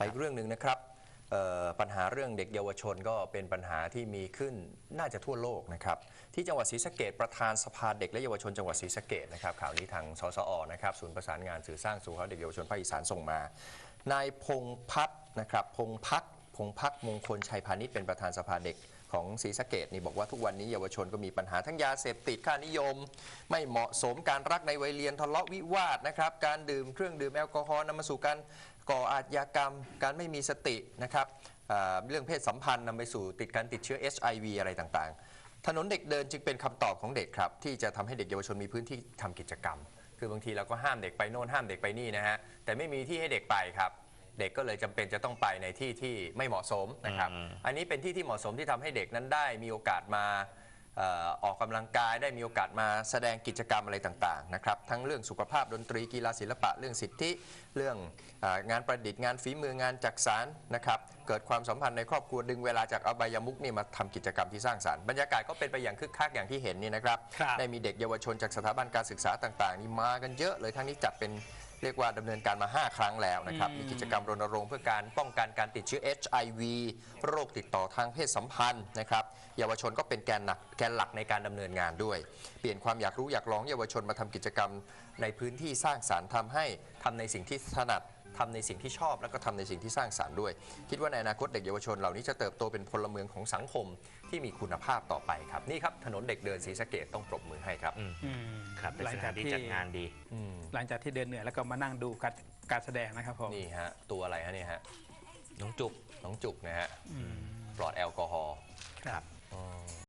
ไปอีกเรื่องหนึ่งนะครับเอ่อปัญหาเรื่องเด็กเยาวชนก็เป็นปัญหาที่มีขึ้นน่าจะทั่วโลกนะครับ ที่จังหวัดศรีสะเกดประธานสภาเด็กและเยาวชนจังหวัดศรีสะเกดนะครับข่าวนี้ทางสสอนะครับศูนย์ประสานงานสื่อสร้างสู่เขาเด็กเยาวชนภาคอีสานส่งมานายพงพัฒน์นะครับพงพักพงพักมงคลชัยพาณิชย์เป็นประธานสภาเด็ก ของศรีสะเกดนี่บอกว่าทุกวันนี้เยาวชนก็มีปัญหาทั้งยาเสพติดค่านิยม ไม่เหมาะสมการรักในวัยเรียนทะเลาะวิวาทนะครับการดื่มเครื่องดื่มแอลกอฮอล์นำมาสู่การก่ออาชญากรรม การไม่มีสตินะครับเรื่องเพศสัมพันธ์นำไปสู่ติดการติดเชื้อ HIV อะไรต่างๆ ถนนเด็กเดินจึงเป็นคำตอบของเด็กครับ ที่จะทำให้เด็กเยาวชนมีพื้นที่ทำกิจกรรม คือบางทีเราก็ห้ามเด็กไปโน่นห้ามเด็กไปนี่นะฮะแต่ไม่มีที่ให้เด็กไปครับ เด็กก็เลยจำเป็นจะต้องไปในที่ที่ไม่เหมาะสมนะครับ อืม อันนี้เป็นที่ที่เหมาะสมที่ทำให้เด็กนั้นได้มีโอกาสมาเอ่อออกกำลังกายได้มีโอกาสมาแสดงกิจกรรมอะไรต่างๆนะครับทั้งเรื่องสุขภาพดนตรีกีฬาศิลปะเรื่องสิทธิ เรื่องเอองานประดิษฐ์งานฝีมืองานจักสารนะครับ เกิดความสัมพันธ์ในครอบครัวดึงเวลาจากอบายมุกนี่มาทำกิจกรรมที่สร้างสรรค์บรรยากาศก็เป็นไปอย่างคึกคักอย่างที่เห็นนี่นะครับครับได้มีเด็กเยาวชนจากสถาบันการศึกษาต่าง ๆ นี่มากันเยอะเลยทั้งนี้จัดเป็นเรียกว่าดำเนินการมา 5 ครั้งแล้วนะครับ มีกิจกรรมรณรงค์เพื่อการป้องกันการติดเชื้อ HIV โรคติดต่อทางเพศสัมพันธ์นะครับ เยาวชนก็เป็นแกนหนักแกนหลักในการดำเนินงานด้วย เปลี่ยนความอยากรู้อยากลองเยาวชนมาทำกิจกรรมในพื้นที่สร้างสารรค์ทำให้ทำในสิ่งที่ถนัด ทำในสิ่งที่ชอบ แล้วก็ทำในสิ่งที่สร้างสารรค์ด้วย คิดว่าในอนาคตเด็กเยาวชนเหล่านี้จะเติบโตเป็นพลเมืองของสังคมที่มีคุณภาพต่อไปครับนี่ครับถนนเด็กเดินศรีสะเกดต้องปรบมือให้ครับอืมอืมครับเป็นหลัสงถาจากนที่ที่จัดงานดีอืมหลังจากที่เดินเหนื่อยแล้วก็มานั่งดูการการแสดงนะครับผมนี่ฮะตัวอะไรฮะเนี่ยฮะน้องจุกน้องจุกนะฮะอืมปลอดแอลกอฮอล์ครับอ๋อ